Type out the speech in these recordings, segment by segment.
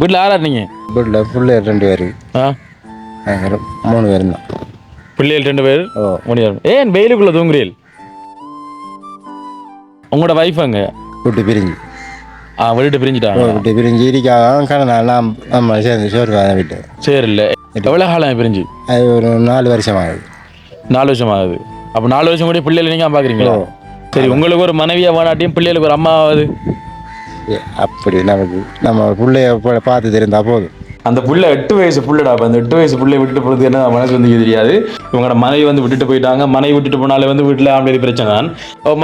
வீட்டில் யாரா நீங்க? வீட்டில் பிள்ளைகள் ரெண்டு பேர். ஆ? மூணு பேர் தான். பிள்ளைகள் ரெண்டு பேர்? ஓ. மூணு பேர் ஏன் வெயிலுக்குள்ள தூங்குறீள் உங்களோட வைஃப் அங்க விட்டு பிரிஞ்சு. ஆ விட்டுட்டு பிரிஞ்சுட்டாங்க. விட்டு பிரிஞ்சு இருக்காக கடனால் நாம் நம்ம சேர்ந்து சோறு விட்டு. சரி இல்லை எவ்வளோ காலம் பிரிஞ்சு? அது ஒரு நாலு வருஷம் ஆகுது. நாலு வருஷம் ஆகுது. அப்போ நாலு வருஷம் கூட பிள்ளைகளை நீங்கள் பார்க்குறீங்களா? சரி உங்களுக்கு ஒரு மனைவியா வேணாட்டியும் பிள்ளைகளுக்கு ஒரு அம்மா ஆகுது அப்படி நமக்கு நம்ம பிள்ளைய பார்த்து தெரிந்தா போதும். அந்த புள்ள எட்டு வயசு புள்ளடா அந்த எட்டு வயசு புள்ளைய விட்டுட்டு போகிறது என்ன மனசு வந்து தெரியாது. இவங்களோட மனைவி வந்து விட்டுட்டு போயிட்டாங்க. மனைவி விட்டுட்டு போனாலே வந்து வீட்டில் ஆம்பளை பிரச்சனை தான்.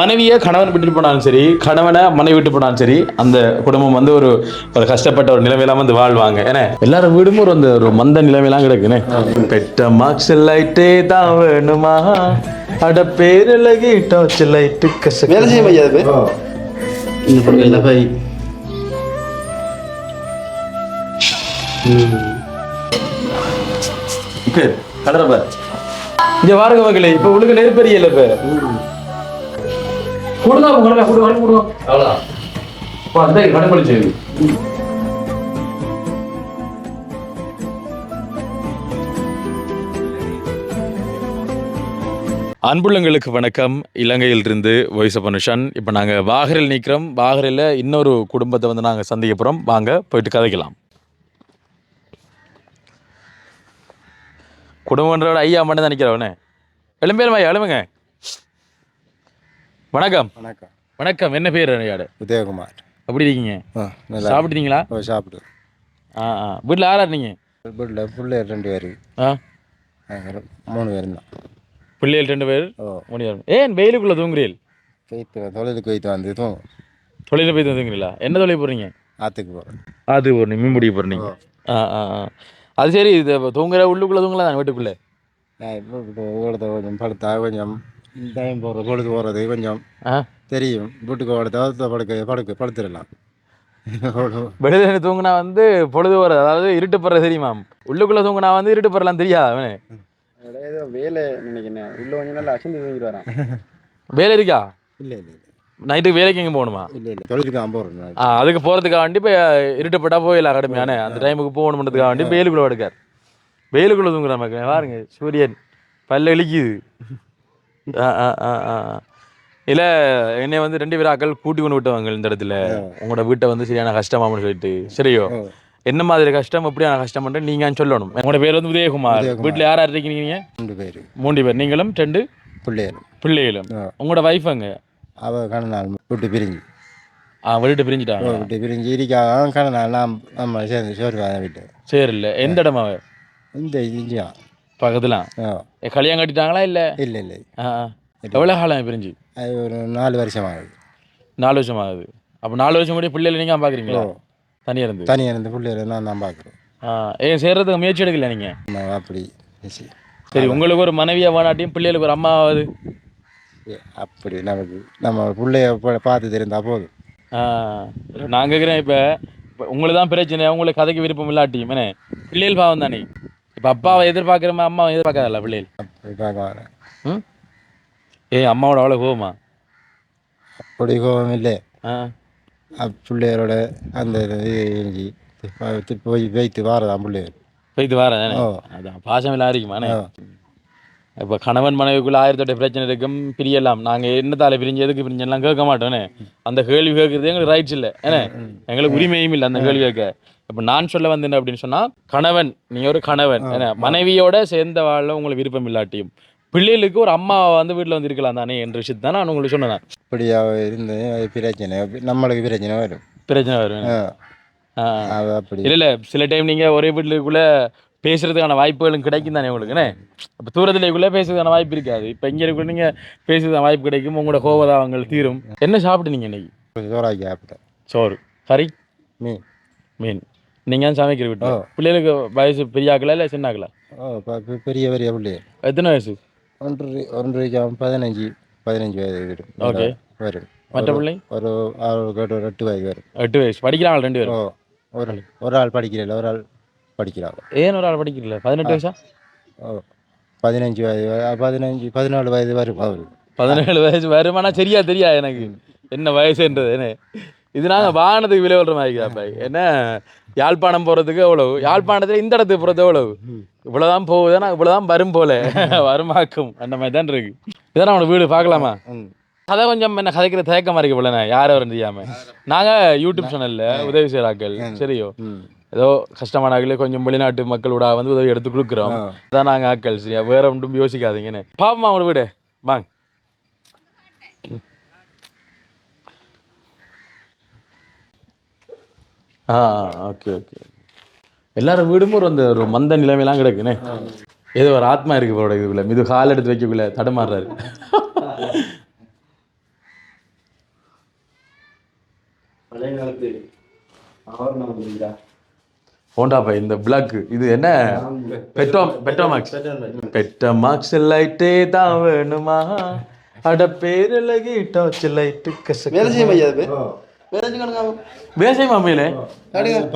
மனைவியை கணவன் விட்டுட்டு போனாலும் சரி கணவனை மனைவி விட்டு போனாலும் சரி அந்த குடும்பம் வந்து ஒரு ஒரு கஷ்டப்பட்ட ஒரு நிலைமையெல்லாம் வந்து வாழ்வாங்க. ஏன்னா எல்லாரும் வீடும் ஒரு அந்த ஒரு மந்த நிலைமையெல்லாம் கிடக்குண்ணே பெட்ட மார்க்ஸ் லைட்டே தான் வேணுமா? அட பேரழகி டார்ச் லைட்டு கச வேலை செய்ய முடியாது. இந்த பொருள் கலரை பாரு இங்க பாருங்க மக்களே இப்ப உங்களுக்கு நெருப்பெரிய இல்ல இப்ப. கொடுங்க கொடுங்க கொடுங்க கொடுங்க அவ்வளவுதான். இப்போ அந்த கடைபிடிச்சு அன்புள்ளங்களுக்கு வணக்கம். இலங்கையிலிருந்து வாய்ஸ் ஆஃப் அனுஷன் இப்போ நாங்கள் வாகரில் நிற்கிறோம் வாகரில் இன்னொரு குடும்பத்தை வந்து நாங்கள் சந்திக்க போகிறோம் வாங்க போயிட்டு கதைக்கலாம். குடும்பன்றோட ஐயா மட்டும் தான் நிற்கிறவனே எழும்பேருமா எழுமுங்க வணக்கம். வணக்கம். வணக்கம். என்ன பேர் ஐயாடு உதயகுமார். எப்படி இருக்கீங்க? சாப்பிட்டீங்களா ஓ சாப்பிடு ஆ ஆ. வீட்டில் யாரா இருந்தீங்க வீட்டில் பிள்ளைகள் ரெண்டு பேர். ஆ. மூணு பேர் தான் பிள்ளைகள் ரெண்டு பேர்? மூணு பேர். ஏன் வெயிலுக்குள்ளே தூங்குறீள் போய்த்து தொழிலுக்கு போய்த்து வந்து தூங்கும் தொழிலில் போய் தூங்குறீங்களா? என்ன தொழில் போகிறீங்க ஆற்றுக்கு போகிறேன் அது ஒரு மீன் பிடிக்க போகிறீங்க ஆ ஆ ஆ. அது சரி இது இப்ப தூங்குற உள்ளுக்குள்ளே தூங்கலாம் தான் வீட்டுக்குள்ளே? கொஞ்சம் படுத்தா கொஞ்சம் டைம் போகிறது பொழுது போகிறது கொஞ்சம் ஆ. தெரியும். வீட்டுக்கு ஓடத்தை படுக்க படுக்க படுத்துடலாம். வெளியில தூங்குனா வந்து பொழுது வர அதாவது இருட்டு போடுற தெரியுமா? உள்ளுக்குள்ளே தூங்குனா வந்து இருட்டு போடலாம் தெரியாது அவனே? ஏதோ வேலை நினைக்கிறேன் உள்ள கொஞ்சம் நல்லா அசந்து தூங்கிட்டு வரான். வேலை இருக்கா? இல்லை இல்லை. நைட்டுக்கு வேலைக்கு எங்கே போகணுமா? இல்லை இல்லை. தொழிலுக்கு தான் போகிறேன் ஆ அதுக்கு போகிறதுக்காக வேண்டி இப்போ இருட்டுப்பட்டா போயிடலாம் கடுமையானே அந்த டைமுக்கு போகணுன்றதுக்காக வேண்டி வெயிலுக்குள்ளே எடுக்கார் வெயிலுக்குள்ளே தூங்குற மக்கள் பாருங்க சூரியன். பல்ல இழிக்குது ஆ ஆ ஆ ஆ இல்லை என்னை வந்து ரெண்டு பேரும் ஆக்கள் கூட்டி கொண்டு விட்டவங்க இந்த இடத்துல. உங்களோட வீட்டை வந்து சரியான கஷ்டமாமனு சொல்லிட்டு. சரியோ. என்ன மாதிரி கஷ்டம் எப்படியான கஷ்டம்ன்ட்டு நீங்கள் சொல்லணும். உங்களோட பேர் வந்து உதயகுமார். வீட்டில் யார் யார் இருக்கீங்க ரெண்டு பேர். மூன்று பேர். நீங்களும் ரெண்டு? பிள்ளைகள் பிள்ளைகளும். ஆ. உங்களோட வைஃப் அங்க அவள் கடனால் விட்டு பிரிஞ்சு. ஆ விட்டுட்டு பிரிஞ்சுட்டாங்க விட்டு பிரிஞ்சு இருக்காக கடனால் நாம் நம்ம சேர்ந்து சோறு வாங்க விட்டு. சரி இல்லை எந்த இடமா? இந்த இஞ்சியா. பக்கத்துல? கல்யாணம் கட்டிட்டாங்களா இல்லை? இல்லை இல்லை. ஆ. எவ்வளோ காலம் பிரிஞ்சு? அது ஒரு நாலு வருஷம் ஆகுது. நாலு வருஷம் ஆகுது. அப்போ நாலு வருஷம் கூட பிள்ளைகளை நீங்கள் பார்க்குறீங்களா. தனியாக இருந்து? தனியாக இருந்த பிள்ளைகளை நான் தான் பார்க்குறேன் ஏன் செய்கிறதுக்கு முயற்சி எடுக்கல நீங்கள் அப்படி. சரி. உங்களுக்கு ஒரு மனைவியா வேணாட்டியும் பிள்ளைகளுக்கு ஒரு அம்மா ஆகுது அப்படி நமக்கு நம்ம பிள்ளைய பார்த்து தெரிந்தா போதும். நான் கேட்குறேன் இப்போ இப்போ உங்களுக்கு தான் பிரச்சனை உங்களுக்கு கதைக்கு விருப்பம் இல்லாட்டியும் என்ன? பிள்ளைகள் பாவம் தானே? இப்போ அப்பாவை எதிர்பார்க்குறமா அம்மாவை எதிர்பார்க்காதல்ல பிள்ளைகள்? அப்படி பார்க்க வரேன் ம்? ஏ அம்மாவோட அவ்வளோ கோவமா? அப்படி கோபம் இல்லை. பிள்ளைகளோட அந்த இது போய் வைத்து வாரதான் போயிட்டு வரேன் ஓ. அதான் பாசம் எல்லாம் இருக்குமாண்ணே. இப்போ கணவன் மனைவிக்குள்ள ஆயிரத்தெட்டு பிரச்சனை இருக்கும் பிரியலாம். நாங்கள் என்னத்தால பிரிஞ்சு எதுக்கு பிரிஞ்செல்லாம் கேட்க மாட்டோனே அந்த கேள்வி கேட்கறது எங்களுக்கு ரைட்ஸ் இல்லை ஏன்னா எங்களுக்கு உரிமையும் இல்லை அந்த கேள்வி கேட்க. இப்போ நான் சொல்ல வந்தேன் அப்படின்னு சொன்னா கணவன் நீ ஒரு கணவன் ஏன்னா மனைவியோட சேர்ந்த வாழ உங்களுக்கு விருப்பம் இல்லாட்டியும் பிள்ளைகளுக்கு ஒரு அம்மா வந்து வீட்டில் வந்து இருக்கலாம் தானே என்ற விஷயத்தை தான் நான் உங்களுக்கு சொன்னேன். அப்படியா இருந்து பிரச்சனை நம்மளுக்கு பிரச்சனை வரும். பிரச்சனை வரும் இல்லை சில டைம் நீங்கள் ஒரே வீட்டுக்குள்ள பேசுறதுக்கான வாய்ப்புகளும் கிடைக்கும் தானே உங்களுக்குண்ணே இப்போ தூரத்துலேக்குள்ளே பேசுறதுக்கான வாய்ப்பு இருக்காது. இப்போ இங்கே இருக்க நீங்கள் பேசுறதுக்கான வாய்ப்பு கிடைக்கும் உங்களோட கோபதாவங்கள் தீரும். என்ன சாப்பிட்டீங்க இன்னைக்கு? சோறாக்கி சாப்பிட்டேன். சோறு. கறி? மீன். மீன். நீங்கள் தான் சமைக்கிற வீட்டு. பிள்ளைகளுக்கு வயசு பெரியாக்கலா இல்லை சின்னாக்கலா? பெரிய பெரிய பிள்ளைகள் எத்தனை வயசு? ஒன்று ஒன்றரைக்கு பதினஞ்சு பதினஞ்சு வயது வரும். ஓகே. வரும். மற்ற பிள்ளை? ஒரு ஆறு எட்டு வயது வரும். எட்டு வயசு. படிக்கிறாங்க ரெண்டு ஓ. பேரும் ஒரு ஆள் ஒரு ஆள் படிக்கிறதில்ல ஒரு ஆள் படிக்கிறாங்க ஏன் ஒரு ஆள் படிக்கல பதினெட்டு வயசா பதினஞ்சு வயது பதினஞ்சு பதினாலு வயது வரும் அவரு பதினேழு வயசு வருமானா சரியா தெரியா எனக்கு என்ன வயசுன்றது என்ன இது நாங்க வாகனத்துக்கு விலை விடுற மாதிரி அப்ப என்ன யாழ்ப்பாணம் போறதுக்கு எவ்வளவு யாழ்ப்பாணத்துல இந்த இடத்துக்கு போறது எவ்வளவு இவ்வளவுதான் போகுதுன்னா இவ்வளவுதான் வரும் போல வருமாக்கும் அந்த மாதிரி தான் இருக்கு இதான் அவனோட வீடு பார்க்கலாமா கதை கொஞ்சம் என்ன கதைக்கிற தயக்கமா இருக்கு போலண்ணே யாரும் வரும் தெரியாம நாங்க யூடியூப் சேனல்ல உதவி செய்யறாக்கள் சரியோ ஏதோ கஷ்டமான ஆட்களே கொஞ்சம் வெளிநாட்டு மக்களோட வந்து உதவி எடுத்து கொடுக்குறோம். அதான் நாங்க ஆட்கள் சரியா? வேற ஒன்றும் யோசிக்காதீங்கன்னு பாப்பமா அவனோட வீடு? வாங்க. ஆ ஓகே ஓகே. எல்லாரும் வீடும் ஒரு அந்த ஒரு மந்த நிலைமையெல்லாம் கிடக்குண்ணே ஏதோ ஒரு ஆத்மா இருக்கு போட இதுக்குள்ள இது கால் எடுத்து வைக்கக்குள்ள தடுமாறுறாரு. பழைய காலத்து ஆவரணம் ஹோண்டாப்பா இந்த பிளாக் இது என்ன? பெட்டோ பெட்டோமாக்ஸ் பெட்டோமாக்ஸ் லைட்டே தான் வேணுமா? அட பேரழகி டார்ச் லைட்டு கச வேலை செய்ய வேலை மாமையிலே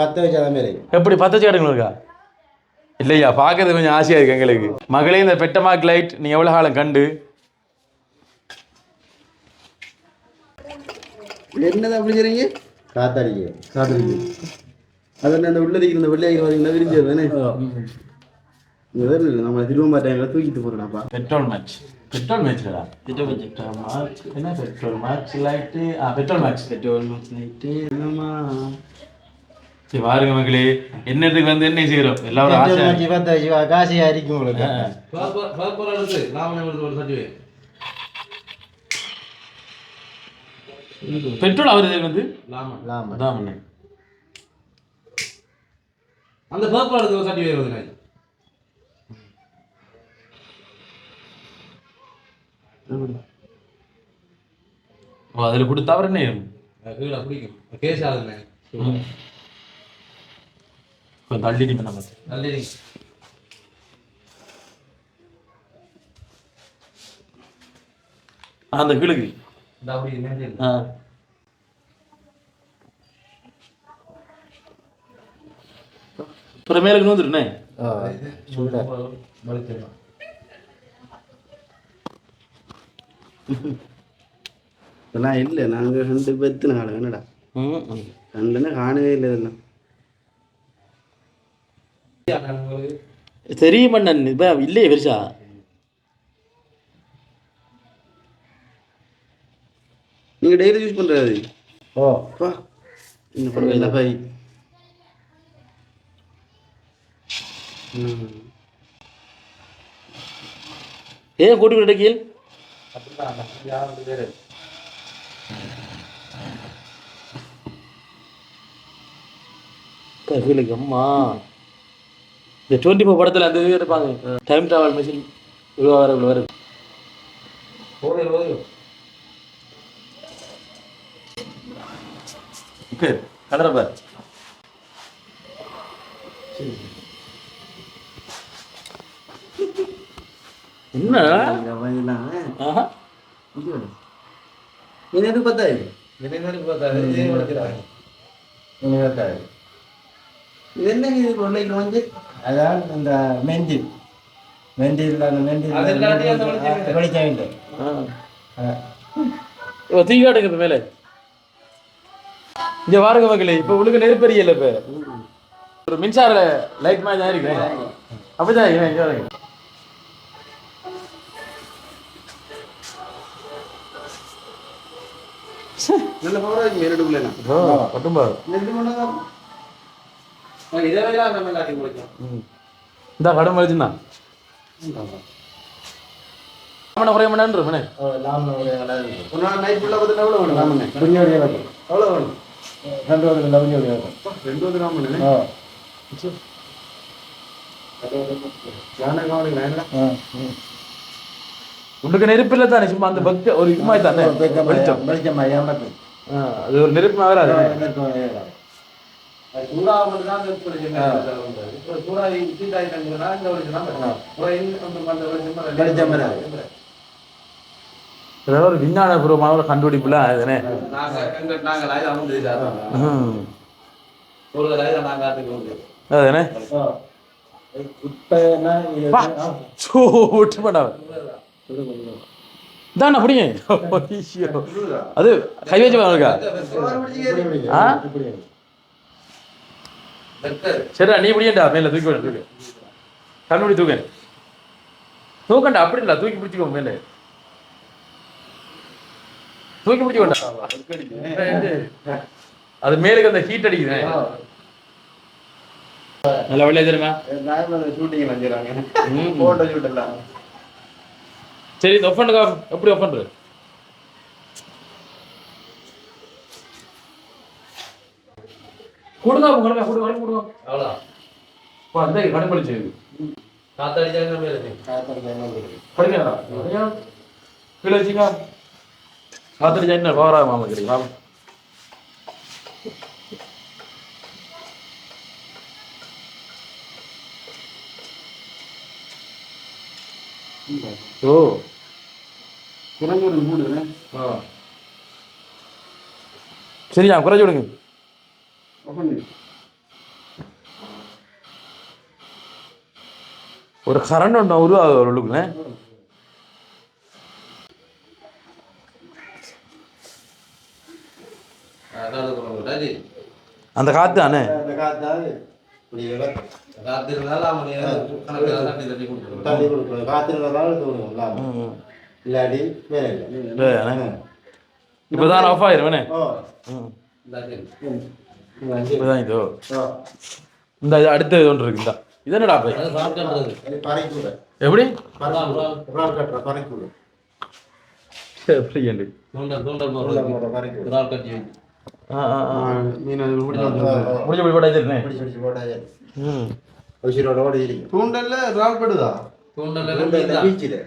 பத்து வச்சா மாரி எப்படி பத்து வச்சு கிடங்களுக்கா இல்லையா பார்க்கறது கொஞ்சம் ஆசையா இருக்கு எங்களுக்கு. மகளே இந்த பெட்டமாக் லைட் நீ எவ்வளவு காலம் கண்டு? என்னதான் அப்படி செய்றீங்க? காத்தடிக்கு. அதான் அந்த உள்ள இருக்கிற இந்த வெள்ளையாக பார்த்தீங்கன்னா விரிஞ்சது தானே? இல்லை நம்ம திரும்ப டைமில் தூக்கிட்டு போகிறேன்ப்பா பெட்ரோல் மேட்ச் பெட்ரோல் மேட்ச்லடா பெட்ரோல் மேட்ச் என்ன பெட்ரோல் மேட்ச் லைட்டு ஆ பெட்ரோல் மேட்ச் பெட்ரோல் நைட்டு என்னம்மா? சரி பாருங்க மகளே என்னதுக்கு வந்து என்ன செய்யறோம்? எல்லாரும் ஆசை. பத்து வச்சு காசு அரிக்கும் உங்களுக்கு? பெட்ரோல் அவரது வந்து? லாமா அதான் பண்ணு. அந்த பர்பிள் எடுத்து ஒரு சர்டிஃபிகேட் வருது ஓ அதுல கொடுத்தா அவர் என்ன? கீழே பிடிக்கும் கேஸ் ஆகுதுண்ணே கொஞ்சம் தள்ளி நிப்ப நம்ம நல்ல அந்த கிழக்கு. அப்படி ஆ. அப்புறம் மேலுக்கு வந்துருண்ணே ஆ சூடா வலிச்சிடலாம் இதெல்லாம் இல்லை நாங்கள் ரெண்டு பேர்த்து நாள் என்னடா. ரெண்டுன்னா காணவே இல்லை இதெல்லாம். தெரியும் மன்னன் இப்போ இல்லையே பெருசா. நீங்கள் டெய்லி யூஸ் பண்ணுறது ஓ. இந்த படம் இல்லை பை. ஏன் கூட்டி விட கீழ்? கீழுக்கு அம்மா. இந்த டுவெண்ட்டி ஃபோர் படத்தில் அந்த இது இருப்பாங்க டைம் ட்ராவல் மிஷின் இவ்வளோ வர இவ்வளோ வரும் ஓடியும் ஓடியும் பேர் கலரை பார் என்ன? என்னது பத்தாது என்ன பார்த்தா இதே வளர்க்கிறாங்க இது என்ன இது கொள்ளைக்கு வந்து? அதான் இந்த மெண்டில் மெண்டில் அந்த. வெளிச்சம் இல்லை இப்போ தீ காட்டுங்க இப்போ மேலே. இங்க பாருங்க மக்களே இப்போ உங்களுக்கு நெருப்பெரிய இல்லை இப்போ ஒரு மின்சார லைட் மாதிரி தான் இருக்கு. அப்படிதான் இங்க பாருங்க இதை வேலை நம்ம காட்டி முடிக்கும் இந்த கடன் வச்சுதான் மணி குறைய மணி மணி நைட் ஃபுல்லாக பார்த்துட்டு எவ்வளோ வேணும்? ராமண்ணே குஞ்சோடைய வரும் எவ்வளோ வேணும்? ரெண்டு வந்து வந்து யானை. உங்களுக்கு நெருப்பு இல்லை தானே சும்மா அந்த பக்க ஒரு இது மாதிரி தானே வெளிச்சம். வெளிச்சம் அது ஒரு நெருப்பு மாதிரி வராது. ஒரு விஞ்ஞானபூர்வமான ஒரு கண்டுபிடிப்புல அதுதானே ஓ இப்ப என்ன? இதான் அப்படிங்க. அது கை வச்சு இருக்கா ஆ? சரிடா நீ இப்படியேண்டா மேல தூக்கி விடு, தூக்கு. கண்ணுடி தூக்க. தூக்கண்டா அப்படி இல்ல தூக்கி பிடிச்சிக்கோ மேல. தூக்கி பிடிச்சிக்கோண்டா. அது மேலுக்கு அந்த ஹீட் அடிக்குது. நல்ல வெள்ளையா தெரியுமா? ஷூட்டிங் வச்சுறாங்க போட்டோ ஷூட் எல்லாம். சரி இந்த ஒஃபண்டுக்கா எப்படி ஒஃபண்டு கொடுங்க கொடுங்க கொடுங்க. கொடுங்க கொடுங்க அவ்வளோதான் போ, அந்த கடுப்பளிச்சு காத்தடிச்சாங்க மேலே. படிக்கிறா கீழே வச்சுங்க. காத்தடி என்ன? பவரா மாமா கிடைக்கும் வாங்க. ஓ. ஆ. சரியா குறைச்சி விடுங்க. ஒரு கரண்ட் ஒன்று உருவாகுது ஒரு உள்ளுக்குள்ள. அந்த காத்து தானே? காத்து இருந்தாலும் இல்லாட்டி வேலை இல்லை. இப்போதான் ஆஃப் இந்தாச்சு. இப்போதான் இதோ. இந்த அடுத்த இது ஒன்று இருக்கு இந்த. இது என்னடா எப்படி? எப்படி முடிச்சு போய் கூட வச்சிருந்தேன் பிடிச்சி பிடிச்சி போட்டாச்சு ம். உசிரோட ஓடி இருக்கு தூண்டல்ல ரால் படுதா? தூண்டல் எல்லாம் மீன் தான். பீச்சில்.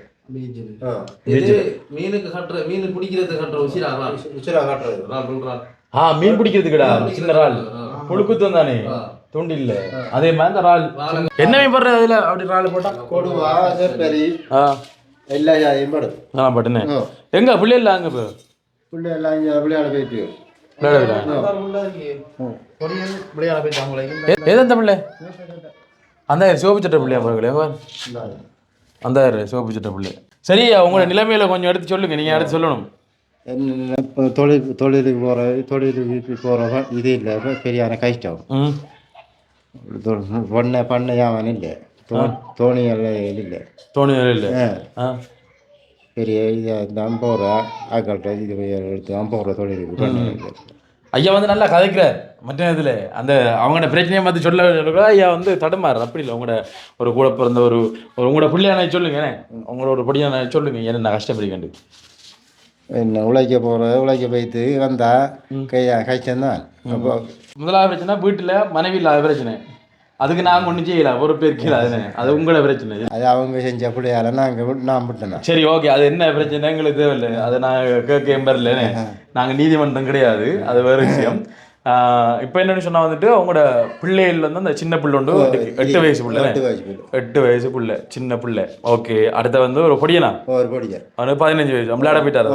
மீனுக்கு கட்டுற மீன் பிடிக்கிறதுக்கு கட்டுற உசிரா காட்டுறது. ஆ மீன் பிடிக்கிறதுக்குடா சின்ன இறால் ஆ. புழுக்குத்து தானே? தூண்டி இல்ல அதே மாதிரி என்ன மீன் போடுற அதுல? அப்படி இறால் போட்டா? கொடுவா செப்பரி. ஆ. எல்லா ஜாதியும் படும். நான் பட்டுனே. ஓ எங்க? பிள்ளை இல்ல அங்க இப்போ? பிள்ளை எல்லாம் இங்கே விளையாட போயிட்டு. விளையாட ஏதோ அந்த பிள்ளை? அந்த சிவப்பு சட்டை பிள்ளையா பாருங்களே அந்த சிவப்பு சட்டை பிள்ளை. சரி உங்களோட நிலைமையில கொஞ்சம் எடுத்து சொல்லுங்க நீங்க எடுத்து சொல்லணும். இப்போ தொழில் தொழிலுக்கு போகிற தொழிலுக்கு போகிற இது இல்லை பெரியான கஷ்டம் பொண்ணை பண்ண யாவன் இல்லை. தோணி எல்லாம் இல்லை. தோணி இல்ல. பெரிய இதாக தான் போகிற ஆக்கள்கிட்ட இது எடுத்து தான் போகிற தொழிலுக்கு பண்ண ஐயா வந்து நல்லா கதைக்கிறார். மற்ற இதில் அந்த அவங்களோட பிரச்சனையை பார்த்து சொல்ல ஐயா வந்து தடுமாறு அப்படி இல்லை உங்களோட ஒரு கூட பிறந்த ஒரு உங்களோட பிள்ளையான சொல்லுங்க உங்களோட படியான சொல்லுங்க என்ன கஷ்டப்படிக்கண்டு என்ன உழைக்க போகிற உழைக்க போய்த்து வந்தா கையா கஷ்டம்தான் அப்போ முதலாவது பிரச்சனை வீட்டில் மனைவி இல்லாத பிரச்சனை. அதுக்கு நாங்கள் ஒன்றும் செய்யல. ஒரு பேர் கீழே அதுன்னு அது உங்களோட பிரச்சனை. அது அவங்க செஞ்ச பிள்ளையால நாங்கள் நான் விட்டேன்? சரி ஓகே அது என்ன பிரச்சனை? எங்களுக்கு தேவையில்லை. அதை நான் கேட்க எம்பரில் நாங்கள் நீதிமன்றம் கிடையாது. அது வேறு விஷயம். இப்போ என்னன்னு சொன்னா வந்துட்டு அவங்களோட பிள்ளைகள் வந்து அந்த சின்ன பிள்ளை உண்டு எட்டு வயசு பிள்ளை. எட்டு வயசு பிள்ளை. சின்ன புள்ள. ஓகே அடுத்த வந்து ஒரு பொடியனா? ஒரு படிக்கார் அவனுக்கு பதினஞ்சு வயசு. விளையாட போயிட்டாரு.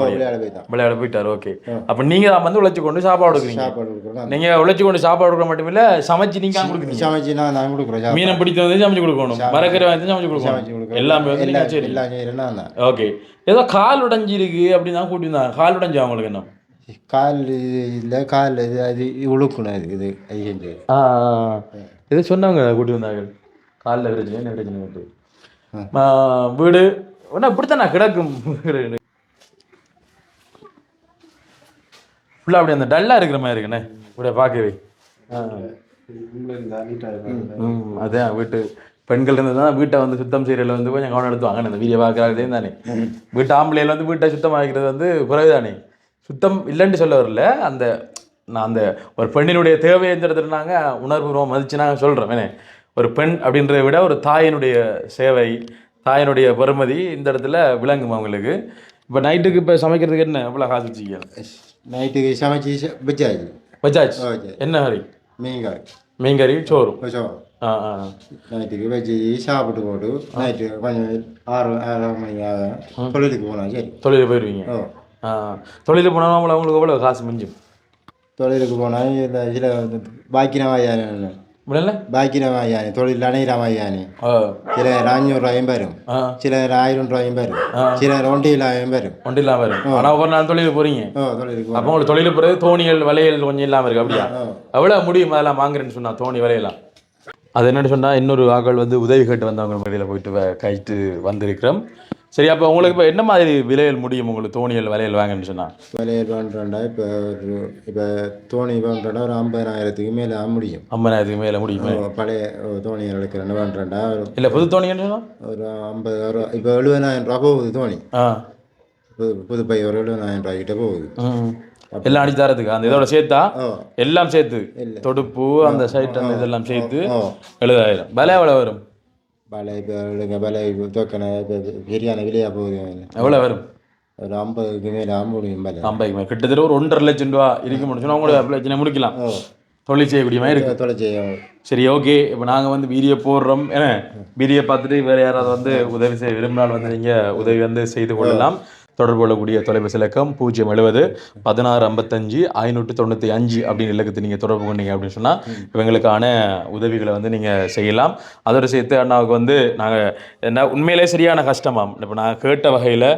விளையாட போயிட்டாரு ஓகே. அப்ப நீங்க தான் வந்து உழைச்சு கொண்டு சாப்பாடு கொடுக்குறீங்க. நீங்க. உழைச்சு கொண்டு சாப்பாடு கொடுக்க மட்டும் இல்ல சமைச்சு நீங்க கொடுக்குறீங்க. சமைச்சு நான் சாப்பாடு. மீனை பிடித்து வந்து சமைச்சு கொடுக்கணும். மரக்கறி வந்து சமைச்சு கொடுக்கணும். எல்லாமே வந்து ஓகே. ஏதோ கால் உடைஞ்சிருக்கு அப்படின்னு தான் கூட்டியிருந்தாங்க. கால் உடைஞ்சு அவங்களுக்கு என்ன? கால் இல்லை கால் இது அது உழுக்கணும் இது இது அது செஞ்சது ஆ இது சொன்னவங்க கூட்டி வந்தாங்க காலில் பிரச்சனை என்ன பிரச்சனை வீடு ஒன்றா இப்படித்தான் கிடக்கும். ஃபுல்லாக அப்படி அந்த டல்லாக இருக்கிற மாதிரி இருக்குண்ணே இப்படியே பார்க்கவே. அதான் வீட்டு பெண்கள் இருந்து தான் வீட்டை வந்து சுத்தம் செய்யறதுல வந்து கொஞ்சம் கவனம் எடுத்துவாங்க இந்த வீடியோ பார்க்குறாங்களே தானே வீட்டு ஆம்பளையில் வந்து வீட்டை சுத்தமாக்கிறது வந்து குறைவு தானே சுத்தம் இல்லைன்னு சொல்ல வரல. அந்த நான் அந்த ஒரு பெண்ணினுடைய இடத்துல நாங்கள் உணர்வுபூர்வம் மதித்து நாங்கள் சொல்கிறோம் என்ன? ஒரு பெண் அப்படின்றத விட ஒரு தாயினுடைய சேவை தாயினுடைய பெருமதி இந்த இடத்துல விளங்கும் அவங்களுக்கு. இப்போ நைட்டுக்கு இப்போ சமைக்கிறதுக்கு என்ன? எவ்வளோ காசு வச்சுக்க நைட்டுக்கு சமைச்சு ச- வச்சாச்சு வச்சாச்சு ஓகே என்ன கறி? மீன்காய் மீன்கறி சோறும் கொஞ்சம் ஆ ஆ. நைட்டுக்கு வச்சு சாப்பிட்டு போட்டு நைட்டு கொஞ்சம் ஆறு ஆறு மணி தொழிலுக்கு போனால் சரி. தொழில் போயிடுவீங்க ஓ. ஆ தொழில் போனால் உங்களுக்கு எவ்வளோ காசு மிஞ்சும்? தொழிலுக்கு போனால் இந்த சில பாக்கின வாயா முடியல பாக்கிரமாயானி தொழில் அணையிரமாயானி ஓ சிலர் அஞ்சூறு ரூபாயும் வரும். ஆ. சிலர் ஆயிரம் ரூபாயும் வரும் சிலர் ஒன்றியிலாயும் வரும். இல்லாமல் வரும். ஆனால் ஒவ்வொரு நாள் தொழில் போகிறீங்க தொழிலுக்கு அப்போ உங்களுக்கு தொழில் பிறகு தோணிகள் வலையல் கொஞ்சம் இல்லாமல் இருக்கு அப்படியா? எவ்வளோ முடியும் அதெல்லாம் வாங்குறேன்னு சொன்னா தோணி வலையெல்லாம் அது என்னன்னு சொன்னால் இன்னொரு ஆக்கள் வந்து உதவி கேட்டு வந்தவங்க மடியில் போயிட்டு கைட்டு வந்திருக்கிறோம். சரி அப்போ உங்களுக்கு இப்போ என்ன மாதிரி விலையில் முடியும் உங்களுக்கு தோணிகள் வலையல் வாங்கன்னு சொன்னா? விலையில் பண்ணுறோண்டா இப்போ ஒரு இப்போ தோணி பண்ணுறோண்டா ஒரு ஐம்பதாயிரத்துக்கு மேலே முடியும். ஐம்பதாயிரத்துக்கு மேலே முடியுமே? பழைய தோணி எடுக்கிறேன்னு ஒரு இல்லை புது தோணின்னு சொன்னா? ஒரு ஐம்பது ரூபா இப்போ எழுபதாயிரம் ரூபா போகுது தோணி. ஆ. புது புது பை ஒரு எழுபதாயிரம் ரூபாய் கிட்ட போகுது. எல்லாம் அடிச்சு தரதுக்கு அந்த இதோட சேர்த்தா எல்லாம் சேர்த்து. தொடுப்பு அந்த சைட் அந்த இதெல்லாம் சேர்த்து எழுபதாயிரம். விலை எவ்வளோ வரும்? பலை இப்போ இப்போ சரியான விலையாக போகுது எவ்வளோ வரும்? ஒரு ஐம்பதுக்கு மேலே முடியும் பலை ஐம்பதுக்கு மேலே கிட்டத்தட்ட ஒரு ஒன்றரை லட்சம் ரூபா இருக்க முடிச்சுன்னா உங்களோட பிரச்சனை முடிக்கலாம். தொழில் செய்யக்கூடிய மாதிரி இருக்கு. தொலைச்சி சரி ஓகே. இப்போ நாங்கள் வந்து வீடியோ போடுறோம். ஏன்னா வீடியோ பார்த்துட்டு வேறு யாராவது வந்து உதவி செய்ய விரும்பினால் வந்து நீங்கள் உதவி வந்து செய்து கொள்ளலாம். தொடர்பு கொள்ளக்கூடிய தொலைபேசி இலக்கம் பூஜ்ஜியம் எழுபது பதினாறு ஐம்பத்தஞ்சு ஐநூற்றி தொண்ணூற்றி அஞ்சு அப்படின்னு இலக்கத்தை நீங்கள் தொடர்பு கொண்டீங்க அப்படின்னு சொன்னால் இவங்களுக்கான உதவிகளை வந்து நீங்கள் செய்யலாம். அதோடு சேர்த்து அண்ணாவுக்கு வந்து நாங்கள் என்ன உண்மையிலே சரியான கஷ்டமாம். இப்போ நான் கேட்ட வகையில்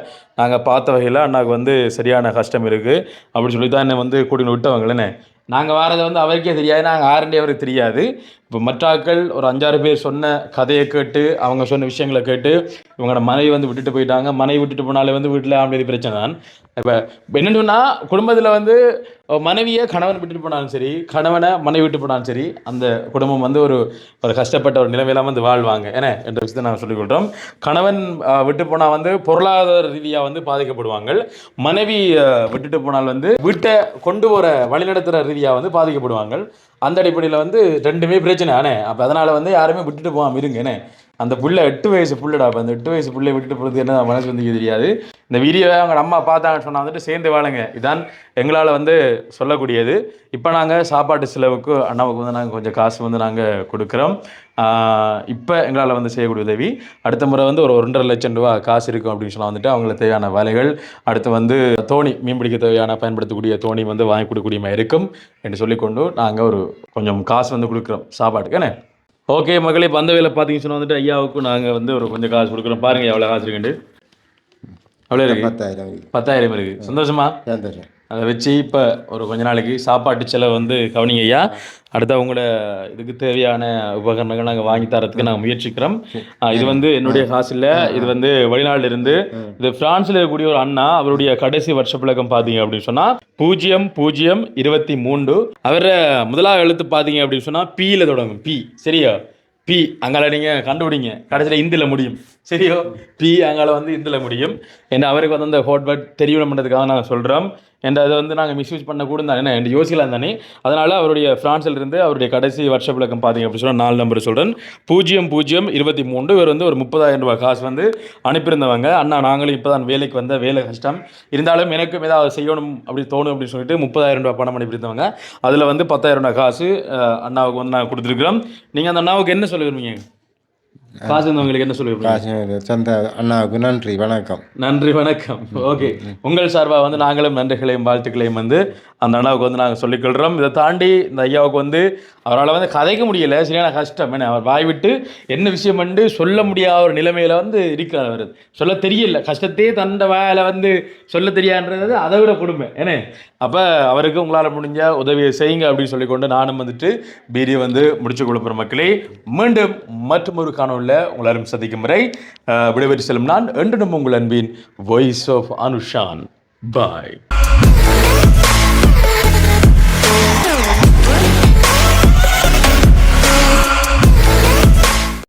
நாங்கள் பார்த்த வகையில் அண்ணாவுக்கு வந்து சரியான கஷ்டம் இருக்குது அப்படின்னு சொல்லி தான் என்னை வந்து கூட்டின்னு விட்டவங்களேனே நாங்கள் வரது வந்து அவருக்கே தெரியாது நாங்கள் ஆரண்டி அவருக்கு தெரியாது. இப்போ மற்ற ஆட்கள் ஒரு அஞ்சாறு பேர் சொன்ன கதையை கேட்டு அவங்க சொன்ன விஷயங்களை கேட்டு இவங்களோட மனைவி வந்து விட்டுட்டு போயிட்டாங்க. மனைவி விட்டுட்டு போனாலே வந்து வீட்டில் ஆம்பளை பிரச்சனை தான் இப்போ என்னென்னா குடும்பத்தில் வந்து மனைவியை கணவன் விட்டுட்டு போனாலும் சரி கணவனை மனைவி விட்டு போனாலும் சரி அந்த குடும்பம் வந்து ஒரு ஒரு கஷ்டப்பட்ட ஒரு நிலைமையில வந்து வாழ்வாங்க. ஏன்னா என்ற விஷயத்தை நாங்கள் சொல்லிக்கொள்கிறோம் கணவன் விட்டு போனால் வந்து பொருளாதார ரீதியாக வந்து பாதிக்கப்படுவாங்க. மனைவி விட்டுட்டு போனால் வந்து வீட்டை கொண்டு போகிற வழிநடத்துகிற ரீதியாக வந்து பாதிக்கப்படுவாங்க. அந்த அடிப்படையில் வந்து ரெண்டுமே பிரச்சனை. ஆனே அப்போ அதனால் வந்து யாருமே விட்டுட்டு போகாமல் இருங்க. என்ன? அந்த புள்ள எட்டு வயசு புள்ளடா அப்போ அந்த எட்டு வயசு புள்ளை விட்டுட்டு போகிறது என்ன மனசு வந்து தெரியாது. இந்த வீடியோவை அவங்க அம்மா பார்த்தாங்கன்னு சொன்னால் வந்துட்டு சேர்ந்து வாழுங்க. இதான் எங்களால் வந்து சொல்லக்கூடியது. இப்போ நாங்கள் சாப்பாட்டு செலவுக்கு அண்ணாவுக்கு வந்து நாங்கள் கொஞ்சம் காசு வந்து நாங்கள் கொடுக்குறோம். இப்போ எங்களால் வந்து செய்யக்கூடிய உதவி. அடுத்த முறை வந்து ஒரு ஒன்றரை லட்சம் ரூபா காசு இருக்கும் அப்படின்னு சொன்னால் வந்துட்டு அவங்களுக்கு தேவையான வேலைகள். அடுத்து வந்து தோணி மீன் பிடிக்க தேவையான பயன்படுத்தக்கூடிய தோணி வந்து வாங்கி கொடுக்கக்கூடிய இருக்கும் என்று சொல்லிக்கொண்டு நாங்கள் ஒரு கொஞ்சம் காசு வந்து கொடுக்குறோம் சாப்பாட்டுக்கு என்ன? ஓகே மகளே வேலை பார்த்தீங்கன்னு சொன்னா வந்துட்டு ஐயாவுக்கும் நாங்கள் வந்து ஒரு கொஞ்சம் காசு கொடுக்குறோம். பாருங்க எவ்வளோ காசு இருக்குண்டு அவ்வளோ இருக்கு? பத்தாயிரம். பத்தாயிரம் இருக்கு. சந்தோஷமா? சந்தோஷம். அதை வச்சு இப்போ ஒரு கொஞ்ச நாளைக்கு சாப்பாட்டு செலவு வந்து கவனிங்க ஐயா. அடுத்து அவங்களோட இதுக்கு தேவையான உபகரணங்கள் நாங்கள் வாங்கி தரத்துக்கு நாங்கள் முயற்சிக்கிறோம். இது வந்து என்னுடைய காசு இல்லை இது வந்து வெளிநாட்டில் இருந்து இது பிரான்ஸில் இருக்கக்கூடிய ஒரு அண்ணா அவருடைய கடைசி வருஷ பிழக்கம் பார்த்தீங்க அப்படின்னு சொன்னால் பூஜ்ஜியம் பூஜ்ஜியம் இருபத்தி மூன்று. அவர முதலாவது எழுத்து பார்த்தீங்க அப்படின்னு சொன்னா பியில் தொடங்கும் பி சரியா? பி அங்கால நீங்கள் கண்டுபிடிங்க. கடைசியில் இந்தியில் முடியும். சரியோ? பி அங்கால வந்து இதில் முடியும். என்ன அவருக்கு வந்து அந்த ஹோட்பட் தெரியணும் பண்ணுறதுக்காக நாங்கள் சொல்கிறோம் என்ற அதை வந்து நாங்கள் மிஸ்யூஸ் பண்ணக்கூட தானே என்ன யோசிக்கலாம் தானே. அதனால் அவருடைய ஃப்ரான்ஸில் இருந்து அவருடைய கடைசி வருஷ விளக்கம் பார்த்தீங்க அப்படின்னு சொன்னால் நாலு நம்பர் சொல்கிறேன் பூஜ்ஜியம் பூஜ்ஜியம் இருபத்தி மூன்று இவர் வந்து ஒரு முப்பதாயிரம் ரூபாய் காசு வந்து அனுப்பியிருந்தவங்க. அண்ணா நாங்களும் இப்போ தான் வேலைக்கு வந்த வேலை கஷ்டம். இருந்தாலும் எனக்கும் ஏதாவது செய்யணும் அப்படி தோணும் அப்படின்னு சொல்லிட்டு முப்பதாயிரம் ரூபாய் பணம் அனுப்பியிருந்தவங்க. அதில் வந்து பத்தாயிரம் ரூபாய் காசு அண்ணாவுக்கு வந்து நாங்கள் கொடுத்துருக்குறோம். நீங்கள் அந்த அண்ணாவுக்கு என்ன சொல்ல விரும்புங்க காசு என்ன சொல்ல விரும்புங்க காசு சொந்த அண்ணாவுக்கு நன்றி வணக்கம். நன்றி வணக்கம். ஓகே. உங்கள் சார்பாக வந்து நாங்களும் நன்றிகளையும் வாழ்த்துக்களையும் வந்து அந்த அண்ணாவுக்கு வந்து நாங்கள் சொல்லிக்கொள்கிறோம் இதை தாண்டி இந்த ஐயாவுக்கு வந்து அவரால் வந்து கதைக்க முடியல. சரியான கஷ்டம். என்ன அவர் வாய் விட்டு என்ன விஷயம் வந்து சொல்ல முடியாத ஒரு நிலைமையில வந்து இருக்கிறார் அவர். சொல்ல தெரியல. கஷ்டத்தையே தந்த வாயில வந்து சொல்ல தெரியான்றது அதை விட கொடுமை. ஏனே? அப்போ அவருக்கு உங்களால் முடிஞ்ச உதவியை செய்யுங்க அப்படின்னு சொல்லிக்கொண்டு நானும் வந்துட்டு பீடியை வந்து முடிச்சு கொடுக்குற மக்களே. மீண்டும் மற்றும் ஒரு உள்ள உங்களாரும் சந்திக்கும் வரை விடைபெற்று செல்லும் நான் என்றும் உங்கள் அன்பின் வாய்ஸ் ஆஃப் அனுஷான். பாய்